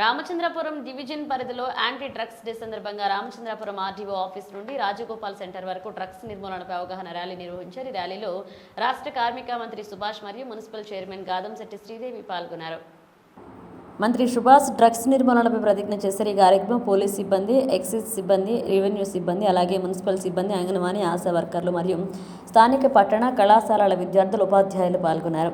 Ramachandrapuram division పరిధిలో anti drugs day సందర్భంగా Ramachandrapuram RDO office నుండి రాజగోపాల్ సెంటర్ వరకు డ్రగ్స్ నిర్మూలనపై అవగాహన ర్యాలీ నిర్వహించారు. ఈ ర్యాలీలో రాష్ట్ర కార్మిక మంత్రి సుభాష్ మరియు మున్సిపల్ చైర్మన్ గాదంశెట్టి శ్రీదేవి పాల్గొన్నారు. మంత్రి సుభాష్ డ్రగ్స్ నిర్మూలనపై ప్రతిజ్ఞ చేశారు. ఈ కార్యక్రమం పోలీస్ సిబ్బంది ఎక్సైజ్ సిబ్బంది రెవెన్యూ సిబ్బంది అలాగే మున్సిపల్ సిబ్బంది అంగన్వాడీ ఆశా వర్కర్లు మరియు స్థానిక పట్టణ కళాశాలల విద్యార్థులు ఉపాధ్యాయులు పాల్గొన్నారు.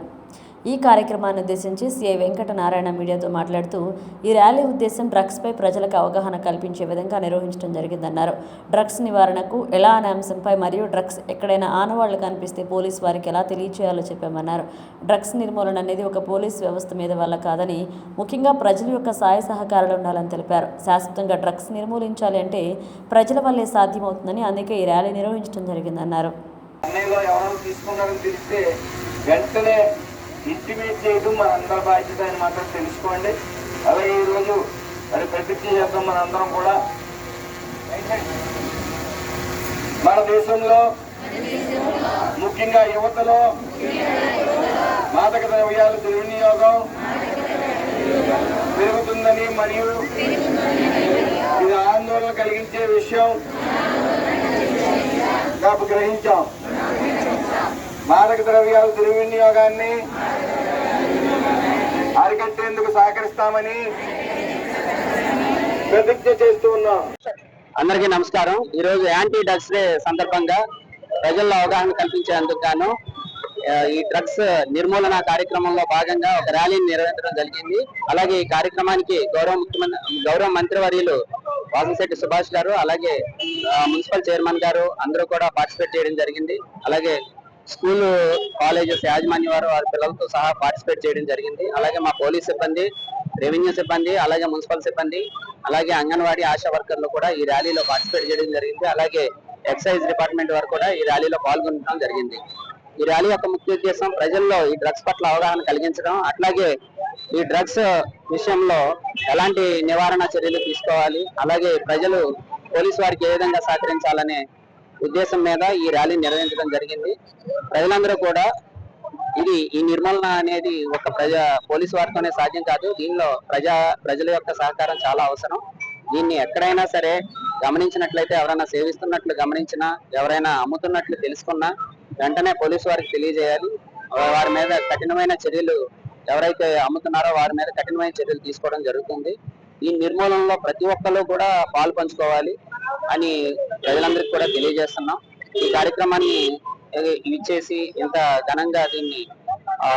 ఈ కార్యక్రమాన్ని ఉద్దేశించి సిఐ వెంకట నారాయణ మీడియాతో మాట్లాడుతూ ఈ ర్యాలీ ఉద్దేశం డ్రగ్స్పై ప్రజలకు అవగాహన కల్పించే విధంగా నిర్వహించడం జరిగిందన్నారు. డ్రగ్స్ నివారణకు ఎలా అనే అంశంపై మరియు డ్రగ్స్ ఎక్కడైనా ఆనవాళ్ళు కనిపిస్తే పోలీస్ వారికి ఎలా తెలియచేయాలో చెప్పామన్నారు. డ్రగ్స్ నిర్మూలన అనేది ఒక పోలీస్ వ్యవస్థ మీద వల్ల కాదని ముఖ్యంగా ప్రజల యొక్క సహాయ సహకారాలు ఉండాలని తెలిపారు. శాశ్వతంగా డ్రగ్స్ నిర్మూలించాలి అంటే ప్రజల వల్లే సాధ్యమవుతుందని అందుకే ఈ ర్యాలీ నిర్వహించడం జరిగిందన్నారు. తెలిస్తే వెంటనే ఇంటిమేట్ చేయడం మన అందరి బాధ్యత అని మాత్రం తెలుసుకోండి. అలాగే ఈరోజు మరి ప్రతిజ్ఞ చేద్దాం మన అందరం కూడా. మన దేశంలో ముఖ్యంగా యువతలో మాదక ద్రవ్యాలు దుర్వినియోగం పెరుగుతుందని మరియు ఇది ఆందోళన కలిగించే విషయం. గ్రహించాం. మాదక ద్రవ్యాల దుర్వినియోగాన్ని అరికట్టేందుకు సహకరిస్తామని ప్రతిజ్ఞ చేస్తూ ఉన్నాం. అందరికీ నమస్కారం. ఈ రోజు యాంటీ డ్రగ్స్ డే సందర్భంగా ప్రజల్లో అవగాహన కల్పించేందుకు గాను ఈ డ్రగ్స్ నిర్మూలన కార్యక్రమంలో భాగంగా ఒక ర్యాలీని నిర్వహించడం జరిగింది. అలాగే ఈ కార్యక్రమానికి గౌరవ ముఖ్యమంత్రి గౌరవ మంత్రివర్యులు వాసంశెట్టి సుభాష్ గారు అలాగే మున్సిపల్ చైర్మన్ గారు అందరూ కూడా పార్టిసిపేట్ చేయడం జరిగింది. అలాగే స్కూల్ కాలేజెస్ యాజమాన్య వారు వారి పిల్లలతో సహా పార్టిసిపేట్ చేయడం జరిగింది. అలాగే మా పోలీస్ సిబ్బంది రెవెన్యూ సిబ్బంది అలాగే మున్సిపల్ సిబ్బంది అలాగే అంగన్వాడీ ఆశా వర్కర్లు కూడా ఈ ర్యాలీలో పార్టిసిపేట్ చేయడం జరిగింది. అలాగే ఎక్సైజ్ డిపార్ట్మెంట్ వారు కూడా ఈ ర్యాలీలో పాల్గొనడం జరిగింది. ఈ ర్యాలీ యొక్క ముఖ్య ఉద్దేశం ప్రజల్లో ఈ డ్రగ్స్ పట్ల అవగాహన కలిగించడం అట్లాగే ఈ డ్రగ్స్ విషయంలో ఎలాంటి నివారణ చర్యలు తీసుకోవాలి అలాగే ప్రజలు పోలీసు వారికి ఏ విధంగా సహకరించాలనే ఉద్దేశం మీద ఈ ర్యాలీ నిర్వహించడం జరిగింది. ప్రజలందరూ కూడా ఇది ఈ నిర్మూలన అనేది ఒక ప్రజా పోలీసు వారితోనే సాధ్యం కాదు. దీనిలో ప్రజా ప్రజల యొక్క సహకారం చాలా అవసరం. దీన్ని ఎక్కడైనా సరే గమనించినట్లయితే ఎవరైనా సేవిస్తున్నట్లు గమనించినా ఎవరైనా అమ్ముతున్నట్లు తెలుసుకున్నా వెంటనే పోలీసు వారికి తెలియజేయాలి. వారి మీద కఠినమైన చర్యలు ఎవరైతే అమ్ముతున్నారో వారి మీద కఠినమైన చర్యలు తీసుకోవడం జరుగుతుంది. ఈ నిర్మూలనలో ప్రతి ఒక్కరు కూడా పాలు పంచుకోవాలి అని ప్రజలందరికీ కూడా తెలియజేస్తున్నాం. ఈ కార్యక్రమాన్ని ఇచ్చేసి ఇంత ఘనంగా దీన్ని ఆ,